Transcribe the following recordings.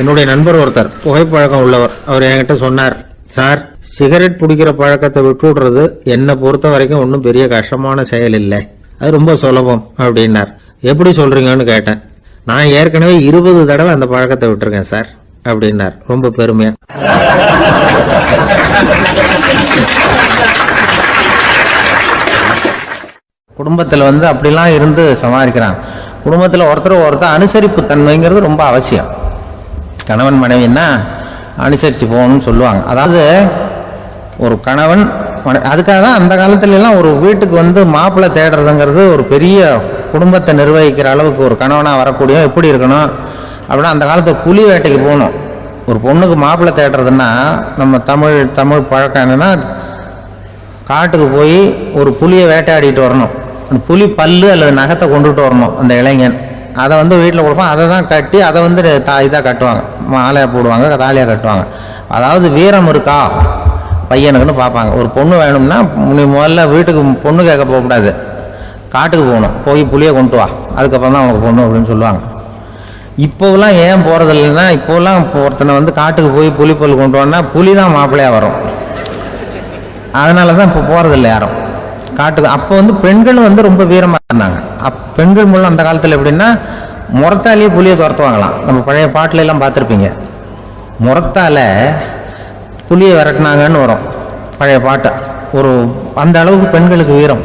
என்னுடைய நண்பர் ஒருத்தர் புகைப்பழக்கம் உள்ளவர். அவர் என்கிட்ட சொன்னார் சார் சிகரெட் பிடிக்கிற பழக்கத்தை விட்டுடுறது என்னை பொறுத்த வரைக்கும் ஒன்றும் பெரிய கஷ்டமான செயல் இல்லை. அது ரொம்ப சுலபம் அப்படின்னார். எப்படி சொல்றீங்கன்னு கேட்டேன். நான் ஏற்கனவே இருபது தடவை அந்த பழக்கத்தை விட்டுருக்கேன் சார் அப்படின்னார். ரொம்ப பெருமையா. குடும்பத்தில் வந்து அப்படிலாம் இருந்து சமாளிக்கிறாங்க. குடும்பத்தில் ஒருத்தர் ஒருத்தர் அனுசரிப்பு தன்மைங்கிறது ரொம்ப அவசியம். கணவன் மனைவின்னா அனுசரித்து போகணும்னு சொல்லுவாங்க. அதாவது ஒரு கணவன் மனை- அதுக்காக தான் அந்த காலத்துலலாம் ஒரு வீட்டுக்கு வந்து மாப்பிள்ளை தேடுறதுங்கிறது ஒரு பெரிய குடும்பத்தை நிர்வகிக்கிற அளவுக்கு ஒரு கணவனாக வரக்கூடிய எப்படி இருக்கணும்? அப்படின்னா அந்த காலத்தில் புலி வேட்டைக்கு போகணும். ஒரு பொண்ணுக்கு மாப்பிள்ளை தேடுறதுன்னா நம்ம தமிழ் தமிழ் பழக்கம் என்னென்னா காட்டுக்கு போய் ஒரு புலியை வேட்டையாடிட்டு வரணும். அந்த புலி பல்லு அல்லது நகத்தை கொண்டுட்டு வரணும் அந்த இளைஞன். அதை வந்து வீட்டில் கொடுப்போம். அதை தான் கட்டி அதை வந்து தா இதாக கட்டுவாங்க. மாலையாக போடுவாங்க தாலியாக கட்டுவாங்க. அதாவது வீரம் இருக்கா? பையனுக்குன்னு பார்ப்பாங்க. ஒரு பொண்ணு வேணும்னா நீ முதல்ல வீட்டுக்கு பொண்ணு கேட்க போகக்கூடாது. காட்டுக்கு போகணும். போய் புளியை கொண்டு வா. அதுக்கப்புறம் தான் அவனுக்கு பொண்ணு அப்படின்னு சொல்லுவாங்க. இப்போவெல்லாம் ஏன் போகிறது இல்லைன்னா இப்போலாம் ஒருத்தனை வந்து காட்டுக்கு போய் புலிப்பல் கொண்டு வான்னா புலி தான் மாப்பிள்ளையாக வரும். அதனால தான் இப்போ போகிறதில்ல யாரும். காட்டுக்கு அப்போ வந்து பெண்கள் வந்து ரொம்ப வீரமாக இருந்தாங்க. அப் பெண்கள் மூலம் அந்த காலத்தில் எப்படின்னா முறத்தாலேயே புளியை துரத்துவாங்களாம். நம்ம பழைய பாட்டில எல்லாம் பார்த்துருப்பீங்க. முறத்தால புளியை விரட்டினாங்கன்னு வரும். பழைய பாட்டை. ஒரு அந்த அளவுக்கு பெண்களுக்கு வீரம்.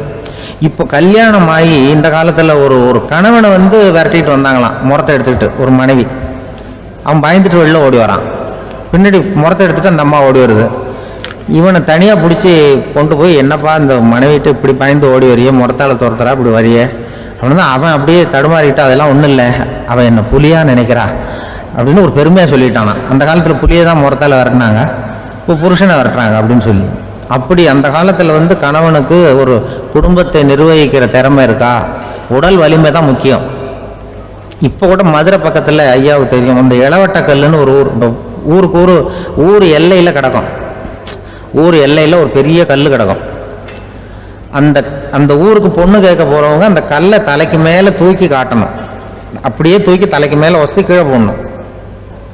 இப்போ கல்யாணம் ஆகி இந்த காலத்தில் ஒரு ஒரு கணவனை வந்து விரட்டிட்டு வந்தாங்களாம். முறத்தை எடுத்துக்கிட்டு ஒரு மனைவி. அவன் பயந்துட்டு வெளில ஓடி வரான். பின்னாடி முறத்தை எடுத்துகிட்டு அந்த அம்மா ஓடி வருது. இவனை தனியாக பிடிச்சி கொண்டு போய் என்னப்பா இந்த மனைவிட்டு இப்படி பயந்து ஓடி வரியே? முறத்தால துரத்துறா இப்படி வரியே? அவன் அவன் அப்படியே தடுமாறிட்டு அதெல்லாம் ஒன்றும் இல்லை. அவன் என்ன புலியா நினைக்கிறா? அப்படின்னு ஒரு பெருமையாக சொல்லிட்டானா. அந்த காலத்தில் புலியை தான் முறத்தால விரட்டினாங்க. இப்போ புருஷனை விரட்டுறாங்க அப்படின்னு சொல்லி. அப்படி அந்த காலத்தில் வந்து கணவனுக்கு ஒரு குடும்பத்தை நிர்வகிக்கிற திறமை இருக்கா? உடல் வலிமை தான் முக்கியம். இப்போ கூட மதுரை பக்கத்தில் ஐயாவுக்கு தெரியும். அந்த இளவட்ட கல்லுன்னு ஒரு ஊர் ஊருக்கு ஊர் ஊர் எல்லையில் கிடக்கும். ஊர் எல்லையில் ஒரு பெரிய கல் கிடக்கும். அந்த அந்த ஊருக்கு பொண்ணு கேட்க போகிறவங்க அந்த கல்லை தலைக்கு மேலே தூக்கி காட்டணும். அப்படியே தூக்கி தலைக்கு மேலே வசதி கீழே போடணும்.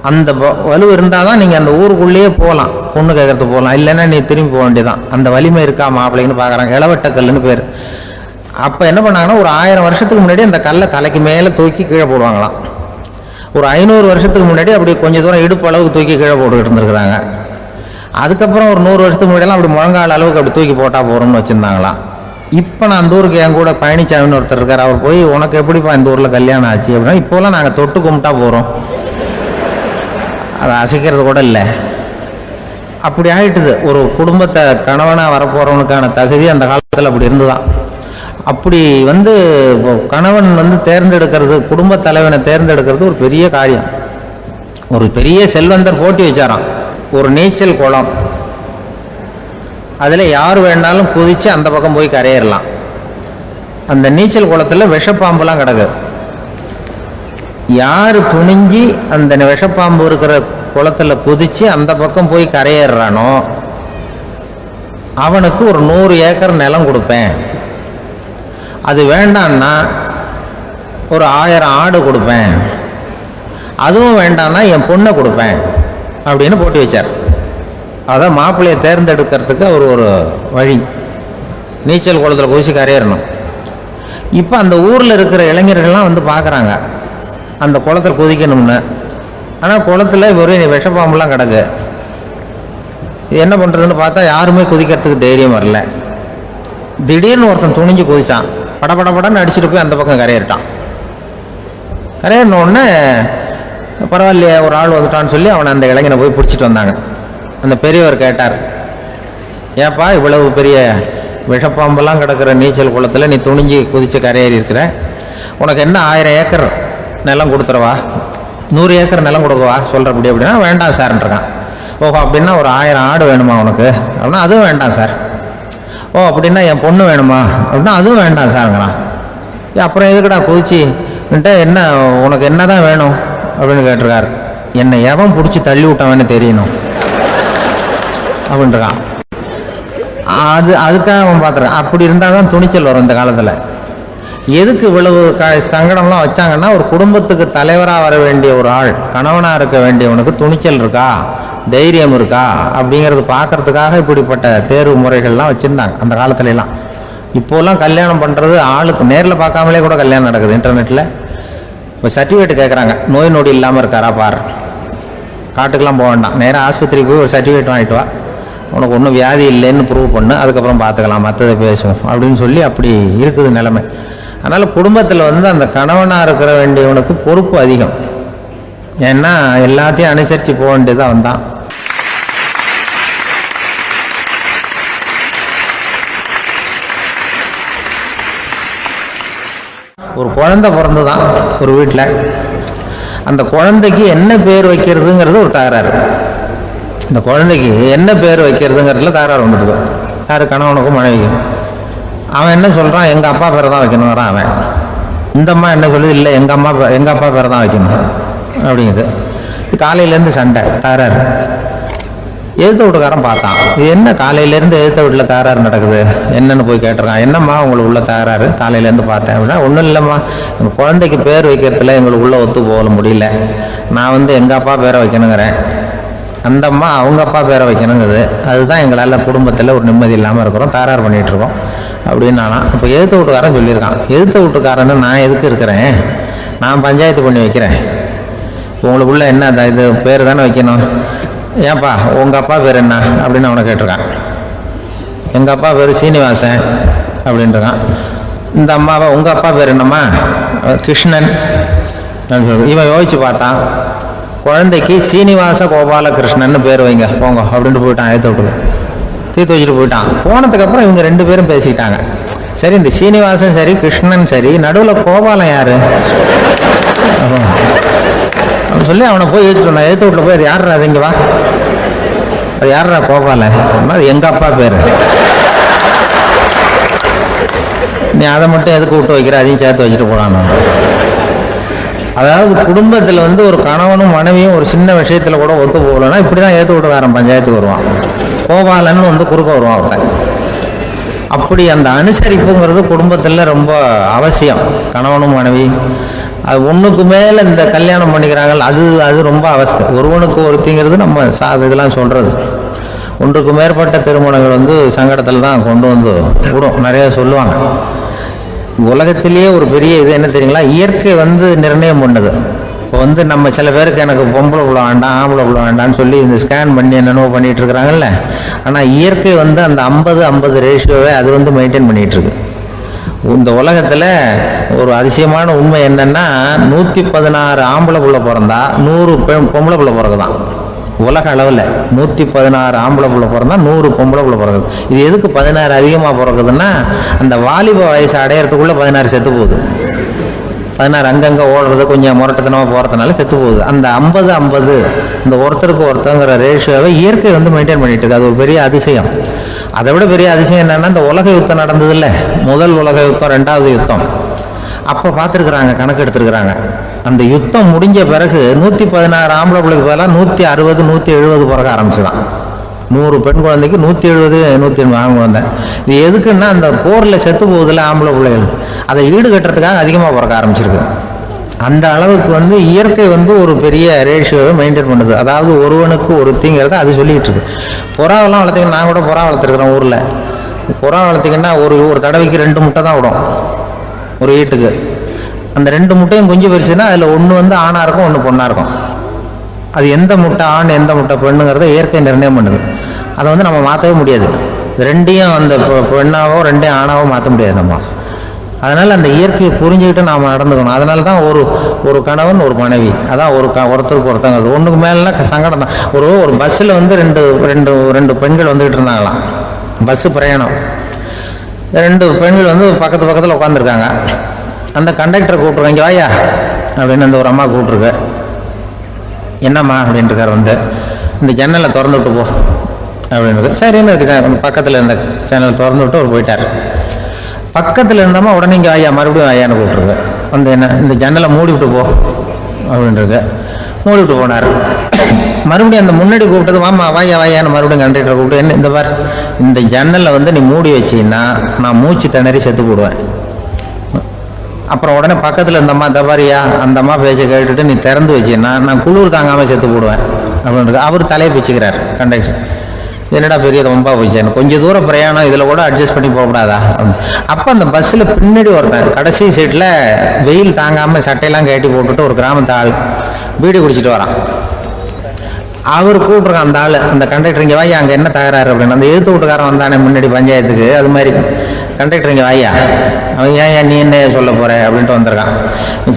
அந்த வ- வலு இருந்தால் தான் நீங்கள் அந்த ஊருக்குள்ளேயே போகலாம். பொண்ணு கேட்கறதுக்கு போகலாம். இல்லைன்னா நீ திரும்பி போக வேண்டியதான் அந்த வலிமை இருக்கா மாப்பிள்ளைன்னு பார்க்குறாங்க. இளவட்ட கல்லுன்னு பேர். அப்போ என்ன பண்ணாங்கன்னா ஒரு ஆயிரம் வருஷத்துக்கு முன்னாடி அந்த கல்லை தலைக்கு மேலே தூக்கி கீழே போடுவாங்களாம். ஒரு ஐநூறு வருஷத்துக்கு முன்னாடி அப்படி கொஞ்சம் தூரம் இடுப்பு அளவுக்கு தூக்கி கீழே போட்டுக்கிட்டு இருந்திருக்கிறாங்க. அதுக்கப்புறம் ஒரு நூறு வருஷத்துக்கு முன்னாடிலாம் அப்படி முழங்கால் அளவுக்கு அப்படி தூக்கி போட்டால் போகிறோம்னு வச்சுருந்தாங்களாம் இப்போ நான் அந்த ஊருக்கு என் கூட பழனிசாமின்னு ஒருத்தர் இருக்கார். அவர் போய் உனக்கு எப்படிப்பா இந்த ஊரில் கல்யாணம் ஆச்சு? அப்படின்னா இப்போலாம் நாங்கள் தொட்டு கும்பிட்டா போகிறோம் அதை அசைக்கிறது கூட இல்லை. அப்படி ஆகிட்டுது ஒரு குடும்பத்தை கணவனாக வரப்போகிறவனுக்கான தகுதி அந்த காலத்தில் அப்படி இருந்துதான். அப்படி வந்து கணவன் வந்து தேர்ந்தெடுக்கிறது குடும்ப தலைவனை தேர்ந்தெடுக்கிறது ஒரு பெரிய காரியம். ஒரு பெரிய செல்வந்தர் போட்டி வச்சாராம். ஒரு நீச்சல் குளம். அதில் யார் வேணாலும் குதித்து அந்த பக்கம் போய் கரையேறலாம். அந்த நீச்சல் குளத்தில் விஷப்பாம்புலாம் கிடக்கு. யார் துணிஞ்சு அந்த விஷப்பாம்பு இருக்கிற குளத்துல குதித்து அந்த பக்கம் போய் கரையேறானோ அவனுக்கு ஒரு நூறு ஏக்கர் நிலம் கொடுப்பேன். அது வேண்டான்னா ஒரு ஆயிரம் ஆடு கொடுப்பேன். அதுவும் வேண்டான்னா என் பொண்ணை கொடுப்பேன். அப்படின்னு போட்டு வச்சார். அதான் மாப்பிள்ளையை தேர்ந்தெடுக்கிறதுக்கு அவர் ஒரு வழி. நீச்சல் குளத்தில் குதிச்சு கரையேறணும் இப்போ அந்த ஊரில் இருக்கிற இளைஞர்கள்லாம் வந்து பார்க்குறாங்க அந்த குளத்தில் குதிக்கணும்னு. ஆனால் குளத்துல வெறும் விஷப்பாம்புலாம் கிடக்கு. இது என்ன பண்ணுறதுன்னு பார்த்தா யாருமே குதிக்கிறதுக்கு தைரியம் வரல. திடீர்னு ஒருத்தன் துணிஞ்சு குதிச்சான். படபடபடன்னு அடிச்சுட்டு போய் அந்த பக்கம் கரையேறிட்டான். கரையேறின உடனே பரவாயில்லையே ஒரு ஆள் வந்துட்டான்னு சொல்லி அவனை அந்த இளைஞனை போய் பிடிச்சிட்டு வந்தாங்க. அந்த பெரியவர் கேட்டார் ஏப்பா இவ்வளவு பெரிய விஷப்பாம்பெல்லாம் கிடக்கிற நீச்சல் குளத்தில் நீ துணிஞ்சு குதித்து கரையேறி இருக்கிற? உனக்கு என்ன ஆயிரம் ஏக்கர் நிலம் கொடுத்துருவா நூறு ஏக்கர் நிலம் கொடுக்கவா? சொல்கிறபடி அப்படின்னா வேண்டாம் சார்ன்றான் ஓஹோ அப்படின்னா ஒரு ஆயிரம் ஆடு வேணுமா உனக்கு? அப்படின்னா அதுவும் வேண்டாம் சார் ஓ அப்படின்னா என் பொண்ணு வேணுமா? அப்படின்னா அதுவும் வேண்டாம் சாருங்கிறான் அப்புறம் எதுக்குடா குதிச்சு? என்ன உனக்கு என்ன தான் வேணும்? அப்படின்னு கேட்டிருக்காரு. என்னை எவன் பிடிச்சி தள்ளி விட்டவன்னு தெரியணும். அப்படின்றான். அது அதுக்காக அவன் பார்த்துறான். அப்படி இருந்தால் தான் துணிச்சல் வரும் இந்த காலத்தில். எதுக்கு இவ்வளவு க சங்கடம்லாம் வச்சாங்கன்னா ஒரு குடும்பத்துக்கு தலைவராக வர வேண்டிய ஒரு ஆள் கணவனாக இருக்க வேண்டியவனுக்கு துணிச்சல் இருக்கா? தைரியம் இருக்கா? அப்படிங்கிறது பார்க்கறதுக்காக இப்படிப்பட்ட தேர்வு முறைகள்லாம் வச்சுருந்தாங்க அந்த காலத்துலலாம். இப்போல்லாம் இப்போலாம் கல்யாணம் பண்ணுறது ஆளுக்கு நேரில் பார்க்காமலே கூட கல்யாணம் நடக்குது இன்டர்நெட்டில் இப்போ சர்டிஃபிகேட் கேட்குறாங்க நோய் நொடி இல்லாமல் இருக்காரா பாரு. காட்டுக்கெல்லாம் போக வேண்டாம். நேராக ஆஸ்பத்திரிக்கு போய் ஒரு சர்டிஃபிகேட் வாங்கிட்டு வா. உனக்கு ஒன்றும் வியாதி இல்லைன்னு ப்ரூவ் பண்ணு. அதுக்கப்புறம் பார்த்துக்கலாம் மற்றதை பேசுவோம். அப்படின்னு சொல்லி அப்படி இருக்குது நிலைமை. அதனால் குடும்பத்தில் வந்து அந்த கணவனாக இருக்கிற வேண்டியவனுக்கு பொறுப்பு அதிகம். ஏன்னா எல்லாத்தையும் அனுசரித்து போக வேண்டியதாக வந்தான் குழந்தை பிறந்துதான் ஒரு வீட்டில் அந்த குழந்தைக்கு என்ன பேர் வைக்கிறதுங்கிறது ஒரு தகராறு. இந்த குழந்தைக்கு என்ன பேர் வைக்கிறதுங்கிறதுல தகராறு வந்துடுது. யார் கணவனுக்கும் மனைவிக்கும். அவன் என்ன சொல்கிறான் எங்கள் அப்பா பேரை தான் வைக்கணுங்கிறான் அவன். இந்த அம்மா என்ன சொல்லுது? இல்லை எங்கள் அம்மா எங்கள் அப்பா பேரை தான் வைக்கணும். அப்படிங்குது. காலையிலேருந்து சண்டை தகராறு. எழுத்த வீட்டுக்காரன் பார்த்தான். இது என்ன காலையிலேருந்து எழுத்த வீட்டில் தகராறு நடக்குது? என்னன்னு போய் கேட்டிருக்கான். என்னம்மா உங்களுக்கு உள்ள தகராறு காலையிலேருந்து பார்த்தேன் அப்படின்னா ஒன்றும் இல்லைம்மா. எங்கள் குழந்தைக்கு பேர் வைக்கிறதுல எங்களுக்கு உள்ள ஒத்து போக முடியல. நான் வந்து எங்கள் அப்பா பேரை வைக்கணுங்கிறேன். அந்த அம்மா அவங்க அப்பா பேரை வைக்கணுங்குது. அதுதான் எங்களால் குடும்பத்தில் ஒரு நிம்மதி இல்லாமல் இருக்கிறோம். தகராறு பண்ணிகிட்ருக்கோம் அப்படின்னு நானா இப்போ எழுத்த வீட்டுக்காரன் சொல்லியிருக்கான். எழுத்த வீட்டுக்காரன்னு நான் எதுக்கு இருக்கிறேன்? நான் பஞ்சாயத்து பண்ணி வைக்கிறேன். உங்களுக்குள்ள என்ன அந்த இது பேர் தானே வைக்கணும்? ஏன்பா உங்கள் அப்பா பேர் என்ன? அப்படின்னு அவனை கேட்டிருக்கான். எங்கள் அப்பா பேர் சீனிவாசன் அப்படின்றான். இந்த அம்மாவை உங்கள் அப்பா பேர் என்னம்மா? கிருஷ்ணன். இவன் யோசிச்சு பார்த்தான் குழந்தைக்கு சீனிவாச கோபாலகிருஷ்ணன் பேர் வைங்க போங்க அப்படின்ட்டு போயிட்டான் ஏற்ற விட்டு தீர்த்து வச்சுட்டு போயிட்டான். போனதுக்கப்புறம் இவங்க ரெண்டு பேரும் பேசிக்கிட்டாங்க. சரி இந்த சீனிவாசன் சரி கிருஷ்ணன் சரி நடுவில் கோபாலன் யாரு? அவன் சொல்லி அவனை போய் எழுத்துட்டு வந்தான். எழுத்து வீட்டில் போய் அது யாருடா அது? இங்கே வா. அது யாரா கோபாலன் அப்படின்னா, அது எங்க அப்பா பேர். நீ அதை மட்டும் எதுக்கு விட்டு வைக்கிற? அதையும் சேர்த்து வச்சுட்டு போடான்னு அதாவது குடும்பத்தில் வந்து ஒரு கணவனும் மனைவியும் ஒரு சின்ன விஷயத்தில் கூட ஒத்து போகலன்னா இப்படி தான் ஏற்று விட்டுக்காரன் பஞ்சாயத்துக்கு வருவான். கோபாலன்னு வந்து குறுக்க வருவான் அவன். அப்படி அந்த அனுசரிப்புங்கிறது குடும்பத்தில் ரொம்ப அவசியம். கணவனும் மனைவி அது ஒன்றுக்கு மேலே இந்த கல்யாணம் பண்ணிக்கிறாங்கல்ல அது அது ரொம்ப அவஸ்தை. ஒருவனுக்கு ஒருத்திங்கிறது நம்ம சா இதெல்லாம் சொல்கிறது ஒன்றுக்கு மேற்பட்ட திருமணங்கள் வந்து சங்கடத்தில் தான் கொண்டு வந்து விடும். நிறையா சொல்லுவாங்க. உலகத்திலேயே ஒரு பெரிய இது என்ன தெரியுங்களா? இயற்கை வந்து நிர்ணயம் பண்ணுது. இப்போ வந்து நம்ம சில பேருக்கு எனக்கு பொம்பளை உள்ள வேண்டாம் ஆம்பளை புள்ள வேண்டாம்னு சொல்லி இந்த ஸ்கேன் பண்ணி என்னென்னவோ பண்ணிட்டு இருக்கிறாங்கல்ல. ஆனால் இயற்கை வந்து அந்த ஐம்பது ஐம்பது ரேஷியோவை அது வந்து மெயின்டைன் பண்ணிட்டு இருக்கு. இந்த உலகத்தில் ஒரு அதிசயமான உண்மை என்னன்னா நூற்றி பதினாறு ஆம்பளை புள்ள பிறந்தா நூறு பெண் பொம்பளை புள்ள பிறகுதான். உலக அளவில் நூற்றி பதினாறு ஆம்பளை புள்ள பிறந்தா நூறு பொம்பளை புள்ள பிறகுது. இது எதுக்கு பதினாறு அதிகமாக பிறக்குதுன்னா அந்த வாலிப வயசு அடையறதுக்குள்ள பதினாறு செத்து போகுது. பதினாறு அங்கங்கே ஓடுறது கொஞ்சம் முரட்டத்தனமாக போகிறதுனால செத்து போகுது. அந்த ஐம்பது ஐம்பது இந்த ஒருத்தருக்கு ஒருத்தங்கிற ரேஷியோவை இயற்கை வந்து மெயின்டைன் பண்ணிட்டு இருக்கு. அது ஒரு பெரிய அதிசயம். அதை விட பெரிய அதிசயம் என்னன்னா இந்த உலக யுத்தம் நடந்ததில்ல. முதல் உலக யுத்தம் ரெண்டாவது யுத்தம். அப்போ பார்த்துருக்குறாங்க கணக்கு எடுத்துருக்குறாங்க. அந்த யுத்தம் முடிஞ்ச பிறகு நூற்றி பதினாறு ஆம்பளை பிள்ளைக்கு பதிலாக நூற்றி அறுபது நூற்றி எழுபது பிறக்க ஆரம்பிச்சுதான். நூறு பெண் குழந்தைக்கு நூற்றி எழுபது நூற்றி எண்பது ஆண் குழந்தை. இது எதுக்குன்னா அந்த போரில் செத்து போகுதில்ல ஆம்பளை பிள்ளைகள். அதை ஈடு கட்டுறதுக்காக அதிகமாக பிறக்க ஆரம்பிச்சிருக்கு. அந்த அளவுக்கு வந்து இயற்கை வந்து ஒரு பெரிய ரேஷியோவை மெயின்டைன் பண்ணுது. அதாவது ஒருவனுக்கு ஒருத்திங்கிறத அது சொல்லிட்டு இருக்கு. புறாவெல்லாம் வளர்த்திங்கன்னா நான் கூட புறா வளர்த்துருக்குறேன் ஊரில். புறா வளர்த்திங்கன்னா ஒரு ஒரு தடவைக்கு ரெண்டு முட்டை தான் விடும். ஒரு வீட்டுக்கு. அந்த ரெண்டு முட்டையும் குஞ்சு பெருசுன்னா அதில் ஒன்று வந்து ஆணாக இருக்கும் ஒன்று பொண்ணாக இருக்கும். அது எந்த முட்டை ஆண் எந்த முட்டை பெண்ணுங்கிறத இயற்கை நிர்ணயம் பண்ணுது. அதை வந்து நம்ம மாற்றவே முடியாது. ரெண்டையும் அந்த பெண்ணாகவோ பெண்ணாவோ ரெண்டையும் ஆணாவோ மாற்ற முடியாது நம்ம. அதனால் அந்த இயற்கையை புரிஞ்சுக்கிட்டு நாம் நடந்துக்கணும். அதனால தான் ஒரு ஒரு கணவன் ஒரு மனைவி. அதான் ஒரு க ஒருத்தருக்கு ஒருத்தங்க ஒன்றுக்கு மேலேனா சங்கடம் தான். ஒரு ஒரு பஸ்ஸில் வந்து ரெண்டு ரெண்டு ரெண்டு பெண்கள் வந்துக்கிட்டு இருந்தாங்களாம். பஸ்ஸு பிரயாணம். ரெண்டு பெண்கள் வந்து பக்கத்து பக்கத்தில் உட்காந்துருக்காங்க அந்த கண்டக்டரை கூப்பிட்ருக்காங்க இங்கே வாயா அப்படின்னு அந்த ஒரு அம்மா கூப்பிட்ருக்கு என்னம்மா அப்படின்ட்டுருக்கார் வந்து. இந்த ஜன்னலை திறந்து விட்டு போ அப்படின்னு சரின்னு இருக்கு? பக்கத்தில் இருந்த ஜன்னல் திறந்து விட்டு அவர் போயிட்டார். பக்கத்தில் இருந்தம்மா உடனே இங்கே ஐயா மறுபடியும் ஐயான்னு கூப்பிட்ருக்கு வந்து என்ன இந்த ஜன்னலை மூடி விட்டு போ அப்படின்ட்டுருக்கு மூடிட்டு போனார். மறுபடியும் அந்த முன்னாடி கூப்பிட்டது வாமா வாயா வாயான்னு மறுபடியும் கண்டக்டரை கூப்பிட்டு என்ன இந்த பார் இந்த ஜன்னலை வந்து நீ மூடி வச்சீங்கன்னா நான் மூச்சு திணறி செத்து போடுவேன். அப்புறம் உடனே பக்கத்தில் இந்த அம்மா தபாரியா அந்த அம்மா பேச்சை கேட்டுட்டு நீ திறந்து வச்சீங்கன்னா நான் குளிர் தாங்காமல் செத்து போடுவேன். அப்படின்னு அவர் தலையை பிச்சுக்கிறார் கண்டக்டர் என்னடா பெரிய ரொம்ப போச்சு எனக்கு கொஞ்சம் தூரம் பிரயாணம் இதில் கூட அட்ஜஸ்ட் பண்ணி போகக்கூடாதா? அப்போ அந்த பஸ்ஸில் பின்னாடி ஒருத்தன் கடைசி சீட்டில் வெயில் தாங்காமல் சட்டையெல்லாம் கட்டி போட்டுட்டு ஒரு கிராமத்து ஆள் பீடி குடிச்சிட்டு வரான். அவர் கூப்பிட்ருக்கான் அந்த ஆள் அந்த கண்டக்டர் இங்கே வாயா அங்கே என்ன தகராறு அப்படின்னு. அந்த எதிர்த்து வீட்டுக்காரன் வந்தானே முன்னாடி பஞ்சாயத்துக்கு அது மாதிரி. கண்டக்டர் இங்கே வாயா அவன் ஏன் ஏன் நீ என்ன சொல்ல போகிற அப்படின்ட்டு வந்திருக்கான்.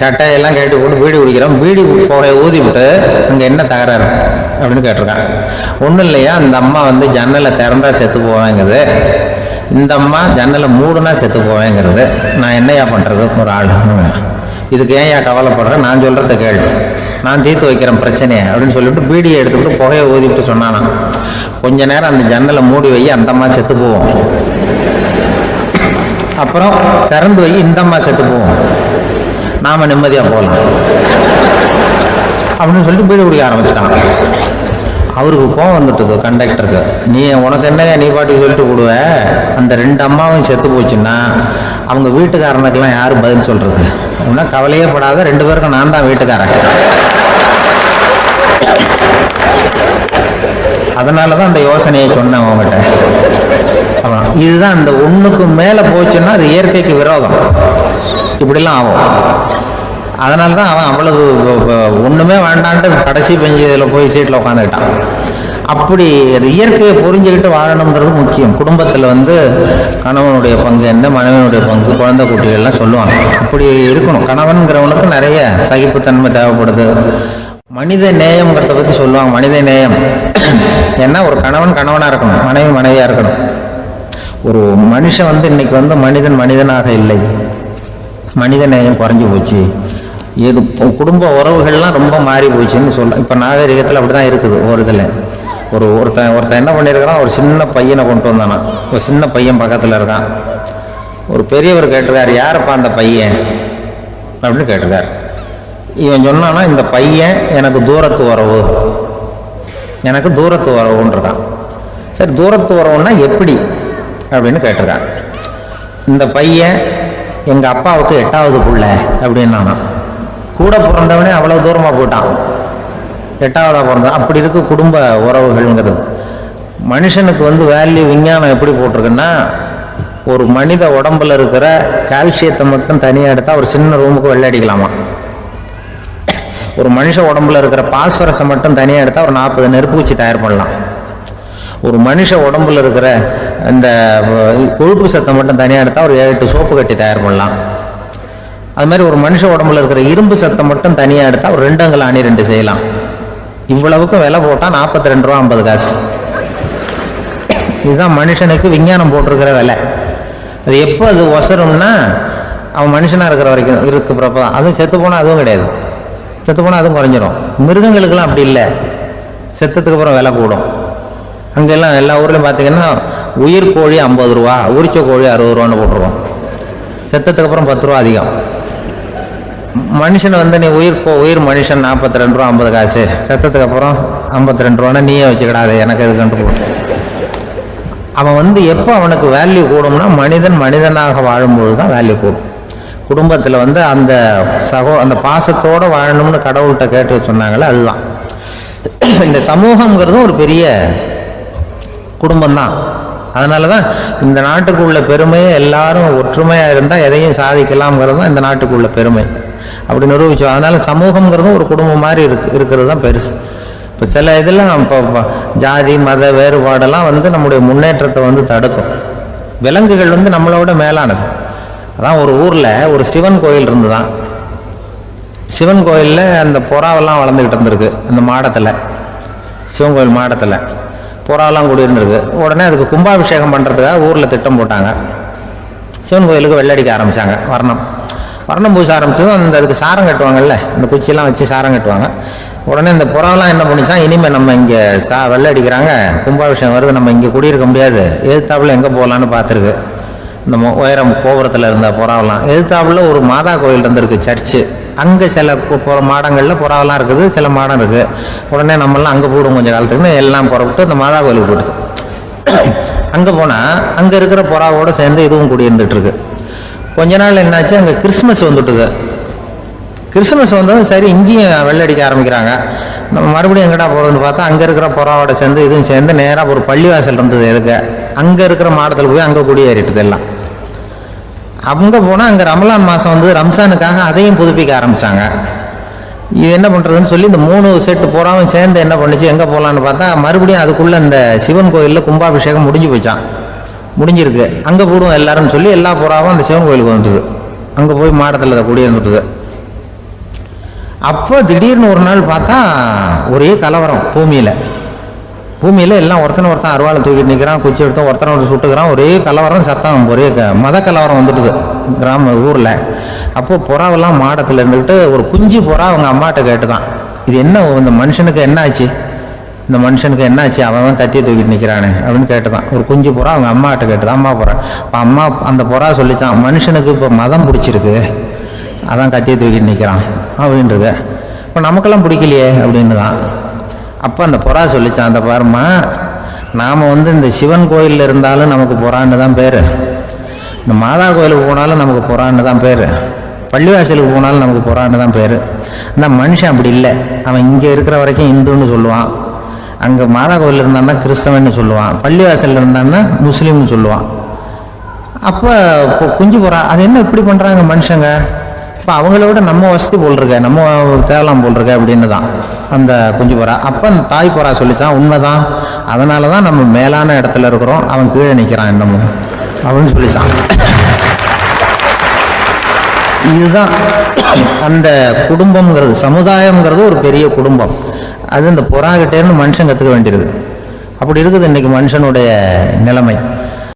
சட்டையெல்லாம் கேட்டு போட்டு பீடி குடிக்கிறோம். பீடி போகிற ஊதி விட்டு அங்கே என்ன தகராறு அப்படின்னு கேட்டிருக்கான். ஒன்றும் இல்லையா அந்த அம்மா வந்து ஜன்னலை திறந்தா செத்து போவேங்குது. இந்த அம்மா ஜன்னலை மூடுனா செத்து போவேங்கிறது. நான் என்னையா பண்ணுறது ஒரு ஆள். இதுக்கு ஏன் ஏன் கவலைப்படுறேன் நான் சொல்கிறத கேள்வி நான் தீர்த்து வைக்கிறேன் பிரச்சனையை அப்படின்னு சொல்லிட்டு பீடியை எடுத்துக்கிட்டு புகையை ஊதிட்டு சொன்னானா கொஞ்ச நேரம் அந்த ஜன்னலை மூடி வை அந்த அம்மா செத்து போவோம் அப்புறம் திறந்து வை இந்த அம்மா செத்து போவோம் நாம நிம்மதியாக போகலாம் அப்படின்னு சொல்லிட்டு பீடி குடிக்க ஆரம்பிச்சிட்டான் அவருக்கு கோவம் வந்துட்டுது கண்டக்டருக்கு நீ உனக்கு என்னங்க நீ பாட்டுக்கு சொல்லிட்டு விடுவ அந்த ரெண்டு அம்மாவும் செத்து போச்சுன்னா அவங்க வீட்டுக்காரனுக்கெல்லாம் யார் பதில் சொல்றது? அப்படின்னா கவலையே படாத ரெண்டு பேருக்கும் நான் தான் வீட்டுக்காரன். அதனால தான் அந்த யோசனையை சொன்னேன் உங்ககிட்ட ஆமாம் இதுதான் அந்த ஒண்ணுக்கு மேலே போச்சுன்னா அது இயற்கைக்கு விரோதம். இப்படிலாம் ஆகும். அதனால தான் அவன் அவ்வளவு ஒன்றுமே ஒண்ணுமே வேண்டான்ட்டு கடைசி பெஞ்சு இதில் போய் சீட்டில் உட்காந்துக்கிட்டான் அப்படி அது இயற்கையை புரிஞ்சுக்கிட்டு வாழணுங்கிறது முக்கியம். குடும்பத்தில் வந்து கணவனுடைய பங்கு என்ன மனைவனுடைய பங்கு குழந்தை குட்டிகள்லாம் சொல்லுவாங்க. அப்படி இருக்கணும். கணவன்கிறவனுக்கு நிறைய சகிப்புத்தன்மை தேவைப்படுது. மனித நேயம்ங்கிறத பற்றி சொல்லுவாங்க. மனித நேயம். ஏன்னா ஒரு கணவன் கணவனாக இருக்கணும். மனைவி மனைவியாக இருக்கணும். ஒரு மனுஷன் வந்து இன்னைக்கு வந்து மனிதன் மனிதனாக இல்லை. மனித நேயம் குறைஞ்சி போச்சு. இது குடும்ப உறவுகள்லாம் ரொம்ப மாறி போச்சுன்னு சொல்ல இப்போ நாகரிகத்தில் அப்படி தான் இருக்குது ஒரு இதில். ஒரு ஒருத்தன் ஒருத்தன் என்ன பண்ணியிருக்கிறான் ஒரு சின்ன பையனை கொண்டு வந்தானா. ஒரு சின்ன பையன் பக்கத்தில் இருக்கான். ஒரு பெரியவர் கேட்டிருக்காரு யாரப்பா அந்த பையன்? அப்படின்னு கேட்டிருக்காரு. இவன் சொன்னானா இந்த பையன் எனக்கு தூரத்து உறவு. எனக்கு தூரத்து உறவுன்றதான் சரி தூரத்து உறவுன்னா எப்படி? அப்படின்னு கேட்டிருக்கான். இந்த பையன் எங்கள் அப்பாவுக்கு எட்டாவது பிள்ளை அப்படின்னு கூட பிறந்தவனே அவ்வளவு தூரமா போயிட்டான். எட்டாவதா பிறந்தான் அப்படி இருக்கு குடும்ப உறவுகள்ங்கிறது. மனுஷனுக்கு வந்து வேல்யூ விஞ்ஞானம் எப்படி போட்டிருக்குன்னா ஒரு மனித உடம்புல இருக்கிற கால்சியத்தை மட்டும் தனியாக எடுத்தா ஒரு சின்ன ரூமுக்கு வெள்ளடிக்கலாமா ஒரு மனுஷ உடம்புல இருக்கிற பாஸ்பரஸை மட்டும் தனியாக எடுத்தா ஒரு நாற்பது நெருப்பு தயார் பண்ணலாம். ஒரு மனுஷ உடம்புல இருக்கிற இந்த கொழுப்பு சத்தை மட்டும் தனியாக எடுத்தா ஒரு ஏழு எட்டு சோப்பு கட்டி தயார் பண்ணலாம். அது மாதிரி ஒரு மனுஷ உடம்புல இருக்கிற இரும்பு சத்தை மட்டும் தனியாக எடுத்தா ஒரு ரெண்டு அங்கல் அணி ரெண்டு செய்யலாம். இவ்வளவுக்கும் விலை போட்டால் நாற்பத்தி ரெண்டு ரூபா ஐம்பது காசு. இதுதான் மனுஷனுக்கு விஞ்ஞானம் போட்டிருக்கிற விலை. அது எப்போ அது ஒசரும்னா அவன் மனுஷனாக இருக்கிற வரைக்கும் இருக்கிறப்ப தான். அதுவும் செத்து போனால் அதுவும் கிடையாது. செத்து போனால் அதுவும் குறைஞ்சிரும். மிருகங்களுக்கெல்லாம் அப்படி இல்லை. செத்ததுக்கு அப்புறம் விலை கூடும். அங்கெல்லாம் எல்லா ஊர்லையும் பார்த்தீங்கன்னா உயிர் கோழி ஐம்பது ரூபா உரிச்ச கோழி அறுபது ரூபான்னு போட்டுருவோம் செத்ததுக்கு அப்புறம் பத்து ரூபா அதிகம். மனுஷன் வந்து நீ உயிர் போ உயிர் மனுஷன் நாற்பத்தி ரெண்டு ரூபா ஐம்பது காசு. செத்ததுக்கு அப்புறம் ஐம்பத்தி ரெண்டு ரூபானா நீயே வச்சுக்கிடாது எனக்கு இது கண்டு அவன் வந்து எப்போ அவனுக்கு வேல்யூ கூடும்னா மனிதன் மனிதனாக வாழும்பொழுது தான் வேல்யூ கூடும். குடும்பத்தில் வந்து அந்த சகோ அந்த பாசத்தோடு வாழணும்னு கடவுள்கிட்ட கேட்டு சொன்னாங்களே அதுதான். இந்த சமூகங்கிறதும் ஒரு பெரிய குடும்பம்தான் அதனால தான் இந்த நாட்டுக்குள்ள பெருமையை எல்லாரும் ஒற்றுமையாக இருந்தால் எதையும் சாதிக்கலாம்ங்கிறது தான் இந்த நாட்டுக்குள்ள பெருமை. அப்படி நிரூபிச்சோம். அதனால சமூகங்கிறதும் ஒரு குடும்பம் மாதிரி இருக்கு இருக்கிறது தான் பெருசு. இப்போ சில இதெல்லாம் இப்போ ஜாதி மத வேறுபாடெல்லாம் வந்து நம்முடைய முன்னேற்றத்தை வந்து தடுக்கும். விலங்குகள் வந்து நம்மளோட மேலானது. அதான் ஒரு ஊரில் ஒரு சிவன் கோயில் இருந்துதான். சிவன் கோயிலில் அந்த புறாவெல்லாம் வளர்ந்துக்கிட்டு இருந்திருக்கு அந்த மாடத்தில். சிவன் கோயில் மாடத்தில். புறாவெல்லாம் குடியிருந்திருக்கு உடனே அதுக்கு கும்பாபிஷேகம் பண்ணுறதுக்காக ஊரில் திட்டம் போட்டாங்க. சிவன் கோயிலுக்கு வெள்ளடிக்க ஆரம்பித்தாங்க வர்ணம். வர்ணம் பூச ஆரம்பிச்சதும் அந்த அதுக்கு சாரம் கட்டுவாங்கல்ல இந்த குச்சியெல்லாம் வச்சு சாரம் கட்டுவாங்க. உடனே இந்த புறாவெல்லாம் என்ன பண்ணிச்சா இனிமேல் நம்ம இங்கே சா வெள்ளை அடிக்கிறாங்க கும்பாபிஷேகம் வருது நம்ம இங்கே குடியிருக்க முடியாது. எதிர்த்தாப்புல எங்கே போகலான்னு பார்த்துருக்கு. இந்த உயரம் கோபுரத்தில் இருந்த புறாவெல்லாம். எதிர்த்தாப்புல ஒரு மாதா கோயில் இருந்திருக்கு சர்ச்சு. அங்கே சில மாடங்களில் புறாவெல்லாம் இருக்குது சில மாடம் இருக்குது உடனே நம்மளாம் அங்கே போடும் கொஞ்சம் காலத்துக்குன்னு எல்லாம் புறப்பட்டு இந்த மாதா கோயிலுக்கு போட்டுது அங்கே போனால் அங்கே இருக்கிற புறாவோடு சேர்ந்து இதுவும் குடியிருந்துட்டு இருக்கு. கொஞ்ச நாள் என்னாச்சு? அங்கே கிறிஸ்மஸ் வந்துட்டுது. கிறிஸ்மஸ் வந்ததும் சரி இங்கேயும் வெள்ளடிக்க ஆரம்பிக்கிறாங்க. நம்ம மறுபடியும் எங்கடா போகிறதுன்னு பார்த்தா அங்கே இருக்கிற புறாவோட சேர்ந்து இதுவும் சேர்ந்து நேராக ஒரு பள்ளிவாசல் இருந்தது எதுக்கு? அங்கே இருக்கிற மாடத்தில் போய் அங்கே குடியேறிட்டுது எல்லாம். அங்கே போனால் அங்கே ரமலான் மாதம் வந்து ரம்சானுக்காக அதையும் புதுப்பிக்க ஆரம்பித்தாங்க இது என்ன பண்ணுறதுன்னு சொல்லி இந்த மூணு செட்டு புறாவும் சேர்ந்து என்ன பண்ணுச்சு எங்கே போகலான்னு பார்த்தா மறுபடியும் அதுக்குள்ளே இந்த சிவன் கோயிலில் கும்பாபிஷேகம் முடிஞ்சு போச்சான் முடிஞ்சிருக்கு. அங்கே போடுவோம் எல்லாரும்னு சொல்லி எல்லா புறாவும் அந்த சிவன் கோயிலுக்கு வந்துட்டுது. அங்கே போய் மாடத்தில் அதை குடியிருந்துட்டுது அப்போ திடீர்னு ஒரு நாள் பார்த்தா ஒரே கலவரம் பூமியில். பூமியில் எல்லாம் ஒருத்தனை ஒருத்தன் அருவாளை தூக்கிட்டு நிற்கிறான் குச்சி எடுத்து ஒருத்தனை ஒருத்தர் சுட்டுக்கிறான் ஒரே கலவரம் சத்தம் ஒரே மத கலவரம் வந்துட்டுது கிராம ஊரில். அப்போது புறாவெல்லாம் மாடத்தில் இருந்துக்கிட்டு ஒரு குஞ்சு புறா அவங்க அம்மாட்ட கேட்டுதான். இது என்ன இந்த மனுஷனுக்கு என்ன ஆச்சு? இந்த மனுஷனுக்கு என்னாச்சு? அவன் அவன் கத்தியை தூக்கிட்டு நிற்கிறானே அப்படின்னு கேட்டுதான். ஒரு குஞ்சு புறா அவங்க அம்மாட்ட கேட்டுதான். அம்மா புறா. இப்போ அம்மா அந்த புறா சொல்லிச்சான் மனுஷனுக்கு இப்போ மதம் பிடிச்சிருக்கு. அதான் கத்தியை தூக்கிட்டு நிற்கிறான் அப்படின்றது இப்போ நமக்கெல்லாம் பிடிக்கலையே அப்படின்னு தான் அப்போ அந்த புறா சொல்லிச்சான் அந்த பாருமா நாம் வந்து இந்த சிவன் கோயிலில் இருந்தாலும் நமக்கு புறான்னு தான் பேர். இந்த மாதா கோயிலுக்கு போனாலும் நமக்கு புறான்னு தான் பேர். பள்ளிவாசலுக்கு போனாலும் நமக்கு புறான்னு தான் பேர். இந்த மனுஷன் அப்படி இல்லை. அவன் இங்கே இருக்கிற வரைக்கும் இந்துன்னு சொல்லுவான். அங்கே மாதா கோயில் இருந்தான்னா கிறிஸ்தவன்னு சொல்லுவான். பள்ளிவாசலில் இருந்தான்னா முஸ்லீம்னு சொல்லுவான். அப்போ இப்போ குஞ்சு புறா. அது என்ன இப்படி பண்ணுறாங்க மனுஷங்க? இப்போ அவங்கள விட நம்ம வசதி போல் இருக்க நம்ம தேவலாம் போல் இருக்க அப்படின்னு தான் அந்த குஞ்சு புறா. அப்போ அந்த தாய் போறா சொல்லிச்சான். உண்மைதான். அதனால தான் நம்ம மேலான இடத்துல இருக்கிறோம். அவன் கீழே நிற்கிறான் இன்னமும். அப்படின்னு சொல்லிச்சான். இதுதான் அந்த குடும்பம்ங்கிறது. சமுதாயம்ங்கிறது ஒரு பெரிய குடும்பம். அது இந்த புறாகிட்டேருந்து மனுஷன் கற்றுக்க வேண்டியது. அப்படி இருக்குது இன்றைக்கி மனுஷனுடைய நிலைமை.